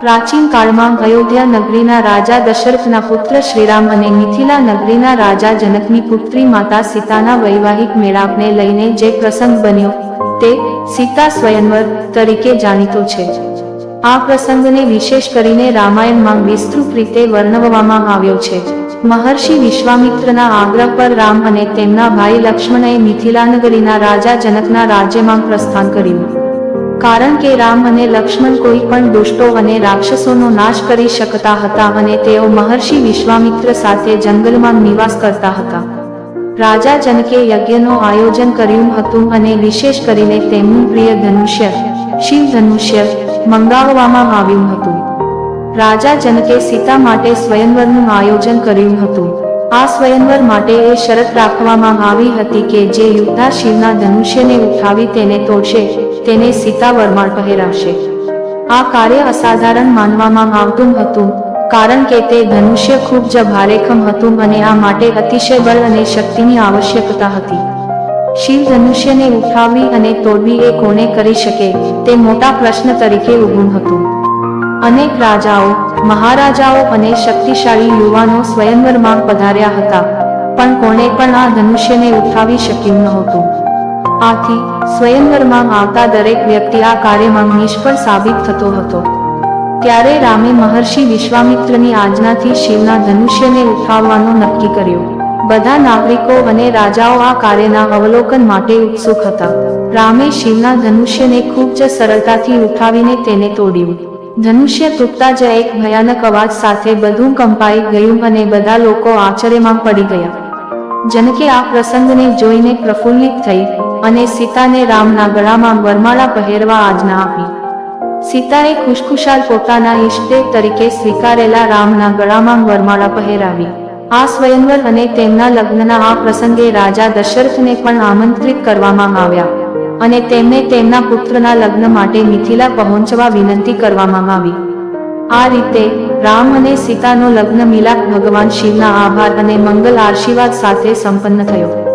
પ્રાચીન કાળમાં અયોધ્યા નગરીના રાજા દશરથના પુત્ર શ્રીરામ અને મિથિલા નગરીના રાજા જનકની પુત્રી માતા સીતાના વૈવાહિક મેળાપને લઈને જે પ્રસંગ બન્યો, તે સીતા સ્વયંવર તરીકે જાણીતો છે. આ પ્રસંગને વિશેષ કરીને રામાયણમાં વિસ્તૃત રીતે વર્ણવવામાં આવ્યો છે. મહર્ષિ વિશ્વામિત્રના આગ્રહ પર રામ અને તેમના ભાઈ લક્ષ્મણએ મિથિલા નગરીના રાજા જનકના રાજ્યમાં પ્રસ્થાન કર્યું. કારણ કે રામ અને લક્ષ્મણ કોઈ પણ દુષ્ટો અને રાક્ષસોનો નાશ કરી શકતા હતા અને તેઓ મહર્ષિ વિશ્વામિત્ર સાથે જંગલમાં નિવાસ કરતા હતા. રાજા જનકે યજ્ઞનું આયોજન કર્યું હતું અને વિશેષ કરીને તેમનું પ્રિય ધનુષ્ય, શિવ ધનુષ્ય, મંગાવવામાં આવ્યું હતું. રાજા જનકે સીતા માટે સ્વયંવરનું આયોજન કર્યું હતું. આ સ્વયંવર માટે એ શરત રાખવામાં આવી હતી કે જે યુદ્ધા શિવના ધનુષ્યને ઉઠાવી તેને તોડશે. તેને સીતા વરમાળ પહેરાવશે આ કાર્ય અસાધારણ માનવામાં આવતું હતું, કારણ કે તે ધનુષ્ય ખૂબ જ ભારેખમ હતું અને આ માટે અતિશય બળ અને શક્તિની આવશ્યકતા હતી. શિવ ધનુષ્યને ઉઠાવવી અને તોડવી એ કોને કરી શકે, તે મોટા પ્રશ્ન તરીકે ઉભું હતું. અનેક રાજાઓ, મહારાજાઓ અને શક્તિશાળી યુવાનો સ્વયંવરમાં પધાર્યા હતા, પણ કોણે પણ આ ધનુષ્યને ઉઠાવી શક્યું નહોતું. આથી સ્વયંવરમાં આવતા દરેક વ્યક્તિ આ કાર્યમાં નિષ્ફળ સાબિત થતો હતો. ત્યારે રામે મહર્ષિ વિશ્વામિત્રની આજ્ઞાથી શિવના ધનુષ્યને ઉઠાવવાનું નક્કી કર્યું. બધા નાગરિકો અને રાજાઓ આ કાર્યના અવલોકન માટે ઉત્સુક હતા. રામે શિવના ધનુષ્યને ખૂબ જ સરળતાથી ઉઠાવીને તેને તોડ્યું. ધનુષ્ય તૂટતા જ એક ભયાનક અવાજ સાથે બધું કંપાઈ ગયું અને બધા લોકો આશ્ચર્યમાં પડી ગયા. જનકે આ પ્રસંગને જોઈને પ્રફુલ્લિત થઈ અને સીતાને રામના ગળામાં વરમાળા પહેરવા આજ્ઞા આપી. સીતાએ ખુશખુશાલ પોતાના ઈષ્ટદેવ તરીકે સ્વીકારેલા રામના ગળામાં વરમાળા પહેરાવી. આ સ્વયંવર અને તેમના લગ્નના આ પ્રસંગે રાજા દશરથને પણ આમંત્રિત કરવામાં આવ્યા અને તેમને તેમના પુત્રના લગ્ન માટે મિથિલા પહોંચવા વિનંતી કરવામાં આવી. આ રીતે રામ અને સીતાનો લગ્ન મિલાપ ભગવાન શિવના આભાર અને મંગલ આશીર્વાદ સાથે સંપન્ન થયો.